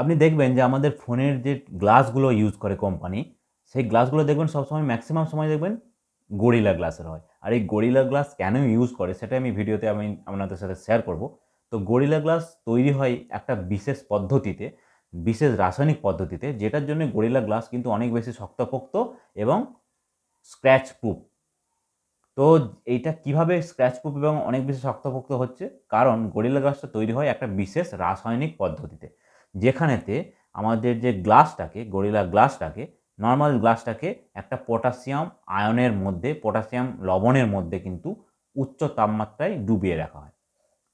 আপনি দেখবেন যে আমাদের ফোনের যে গ্লাসগুলো ইউজ করে কোম্পানি সেই গ্লাসগুলো দেখবেন সবসময় ম্যাক্সিমাম সময় দেখবেন গরিলা গ্লাসের হয়। আর এই গরিলা গ্লাস কেন ইউজ করে সেটা আমি ভিডিওতে আমি আপনাদের সাথে শেয়ার করব। তো গরিলা গ্লাস তৈরি হয় একটা বিশেষ পদ্ধতিতে, বিশেষ রাসায়নিক পদ্ধতিতে, যেটার জন্য গরিলা গ্লাস কিন্তু অনেক বেশি শক্তপোক্ত এবং স্ক্র্যাচ প্রুফ তো এইটা কীভাবে স্ক্র্যাচ প্রুফ এবং অনেক বেশি শক্তপোক্ত হচ্ছে? কারণ গরিলা গ্লাসটা তৈরি হয় একটা বিশেষ রাসায়নিক পদ্ধতিতে। যেখানেতে আমাদের যে গ্লাসটাকে, গরিলা গ্লাসটাকে, নর্মাল গ্লাসটাকে একটা পটাশিয়াম আয়নের মধ্যে, পটাশিয়াম লবণের মধ্যে কিন্তু উচ্চ তাপমাত্রায় ডুবিয়ে রাখা হয়।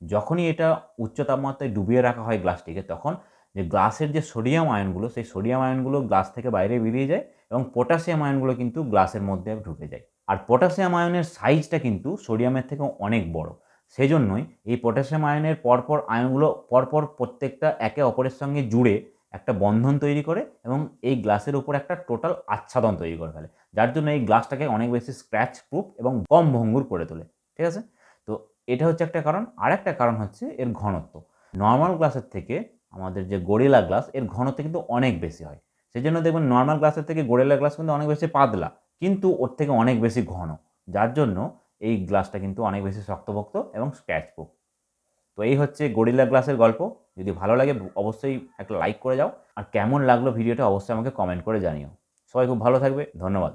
যখনই এটা উচ্চ তাপমাত্রায় ডুবিয়ে রাখা হয় গ্লাসটিকে, তখন যে গ্লাসের যে সোডিয়াম আয়নগুলো, সেই সোডিয়াম আয়নগুলো গ্লাস থেকে বাইরে বেরিয়ে যায় এবং পটাশিয়াম আয়নগুলো কিন্তু গ্লাসের মধ্যে ঢুকে যায়। আর পটাশিয়াম আয়নের সাইজটা কিন্তু সোডিয়ামের থেকে অনেক বড়। সেজন্যই এই পটাশিয়াম আয়নের পরপর আয়নগুলো পরপর প্রত্যেকটা একে অপরের সঙ্গে জুড়ে একটা বন্ধন তৈরি করে এবং এই গ্লাসের উপর একটা টোটাল আচ্ছাদন তৈরি করে ফেলে, যার জন্য এই গ্লাসটাকে অনেক বেশি স্ক্র্যাচ প্রুফ এবং কম ভঙ্গুর করে তোলে, ঠিক আছে? তো এটা হচ্ছে একটা কারণ। আর একটা কারণ হচ্ছে এর ঘনত্ব। নর্মাল গ্লাসের থেকে আমাদের যে গরিলা গ্লাস এর ঘনত্ব কিন্তু অনেক বেশি হয়। সেই জন্য দেখবেন নর্মাল গ্লাসের থেকে গরিলা গ্লাস কিন্তু অনেক বেশি পাতলা, কিন্তু ওর থেকে অনেক বেশি ঘন, যার জন্য এই গ্লাসটা কিন্তু অনেক বেশি শক্তপোক্ত এবং স্ক্র্যাচ প্রুফ তো এই হচ্ছে গরিলা গ্লাসের গল্প। যদি ভালো লাগে, অবশ্যই একটা লাইক করে যাও। আর কেমন লাগল ভিডিওটা, অবশ্যই আমাকে কমেন্ট করে জানিও। সবাই খুব ভালো থাকবে। ধন্যবাদ।